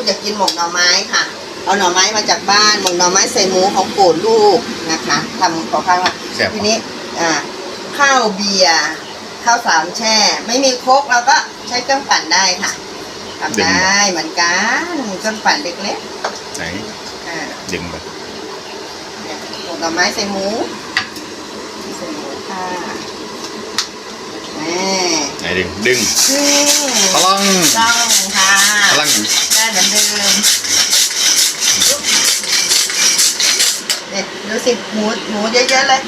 กอยากกินหมกหน่อไม้ค่ะ เอาหน่อไม้มาจากบ้านหมกหน่อไม้ใส่หมูของโปรดลูกนะคะทำขอข้าวว่าแซ่บ ทีนี้อ่าข้าวเบียร์ข้าวสามแช่ ไม่มีโคกเราก็ใช้เครื่องปั่นได้ค่ะทำได้เหมือนกันเครื่องปั่นเล็กไหนๆอ่า ดึงไปเนี่ยหมกหน่อไม้ใส่หมูใส่หมูค่ะแม่ไหน ดึงดึงซึ่งพลังต้องค่ะพลังได้เหมือนเดิมเนี่ยดูสิหมูหมูเยอะๆเลย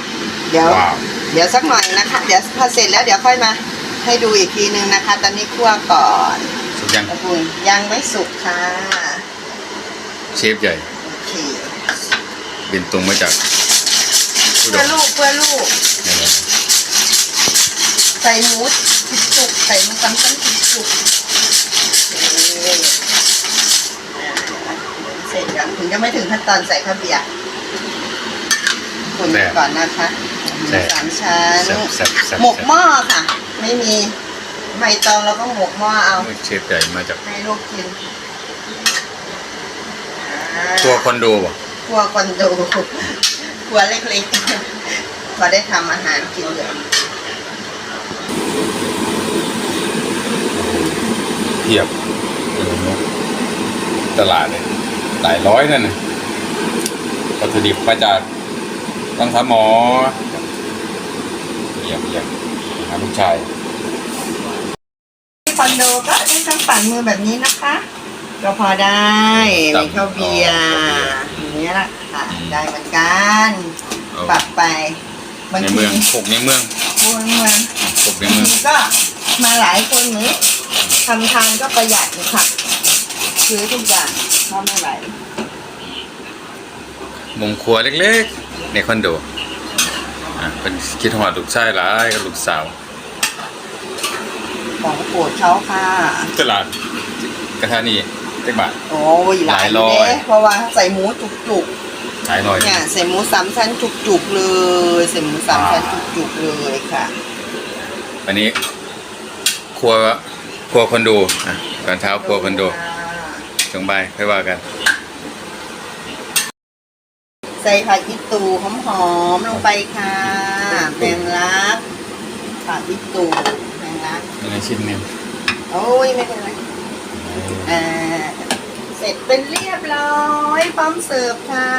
เดี๋ยว ว้าวเดี๋ยวสักหน่อยนะคะ เดี๋ยวพอเสร็จแล้วเดี๋ยวค่อยมา ให้ดูอีกทีนึงนะคะ ตอนนี้คั่วก่อนสุกยังขอบคุณยังไม่สุกค่ะเชฟใหญ่โอเคบินตรงมาจากอุดเพื่อรลูกเพื่อลูกนี่เลย ใส่หมูชิ้นจุกใส่หมูสามชั้นชิ้นจุกนี่อ่าเสร็จแล้วถึงจะไม่ถึงขั้นตอนใส่ข้าวเบียร์คนก่อนนะคะหมูสามชั้นแซ่บแซ่บแซ่บหมกหม้อค่ะ ไม่มีไม่ตองเราก็หมกหม้อเอาเชฟใหญ่มาจากให้ลูกกินอ่าตัวคอนโดป่ะครัวคอนโดครัวเล็กๆพอได้ทำอาหารกินเยอะ เทียบเออเนอะตลาดเลยหลายร้อยนั่นนะวัตถุดิบมาจากต้องทำหมอเยี่ยมเยี่ยมหาลูกชายที่คอนโดก็ได้ทั้งปั่นมือแบบนี้นะคะ ก็พอได้ในข้าวเบียร์อย่างนี้ยแหละค่ะได้เหมือนกันเอาปรับไปบางในทีเมืองปลูกในเมืองคนเมืองปลูกในบางเมืองทีก็มาหลายคนนี้ ทำทานก็ประหยัดเลยค่ะซื้อทุกอย่างก็ไม่ไหวมุมครัวเล็กๆ ในคอนโดอะเป็นคิดหอดลูกชายหลายกับลูกสาว ของโปรดเขาค่ะตลาดกระทานีเจ็กบาท โอ้ยหลายหลายร้อย เด้เพราะว่าใส่หมูจุกขายหน่อย ๆเนี่ยใส่หมูสามชั้นจุกๆเลยใส่หมูสามชั้นจุกๆเลยค่ะ วันนี้ ครัว ครัวคอนโดอะก่อนเช้าครัวคอนโดจงใบายค่อยว่ากัน ใส่ผักอิตูหอมๆลงไปค่ะแมงลักผักอิตูแมงลักยังไงชิ้นหนึงโอ้ยไม่เป็นไรอ่าเสร็จเป็นเรียบร้อยพร้อมเสิร์ฟค่ะ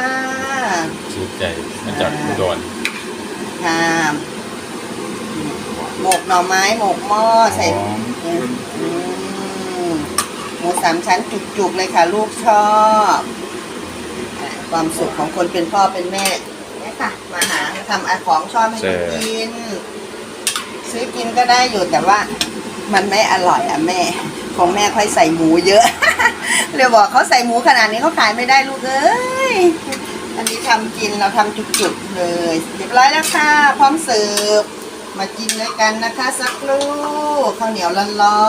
ชุดใหญ่มาจากอุดรค่ะหมกหน่อไม้หมกหม้อใส่หอมอืมห มูสามชั้นจุกๆเลยค่ะ ลูกชอบความสุขของคนเป็นพ่อเป็นแม่เนี่ยค่ะมาหาทำอาของชอบให้ลูกกิน ซื้อกินก็ได้อยู่แต่ว่า มันไม่อร่อยอะแม่ของแม่ค่อยใส่หมูเยอะเรียกบอกเขาใส่หมูขนาดนี้เขาขายไม่ได้ลูกเอ้ยอันนี้ทำกินเราทำจุกๆเลยเรียบร้อยแล้วค่ะ พร้อมเสิร์ฟมากินด้วยกันนะคะ สักครู่ข้าวเหนียวร้อ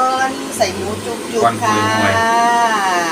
นๆ ใส่หมูจุกๆค่ะ